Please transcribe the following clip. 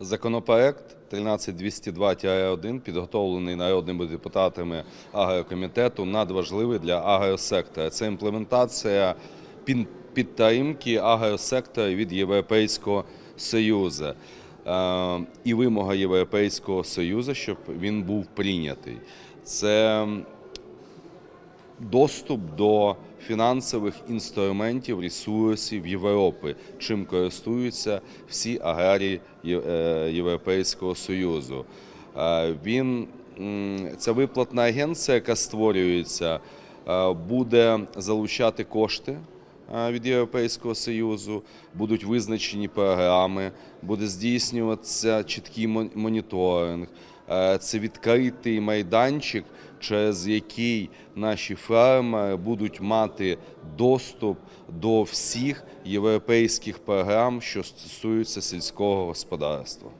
Законопроект 13202-1 підготовлений народними депутатами агрокомітету надважливий для агросектора. Це імплементація підтримки агросектора від Європейського Союзу. Е, І вимога Європейського Союзу, щоб він був прийнятий. Це доступ до фінансових інструментів, ресурсів Європи, чим користуються всі аграрії е, Європейського Союзу. Е, Він ця виплатна агенція, яка створюється, е, буде залучати кошти від Європейського Союзу, будуть визначені програми, буде здійснюватися чіткий мон- моніторинг. Е, Це відкритий майданчик, через який наші фермери будуть мати доступ до всіх європейських програм, що стосуються сільського господарства.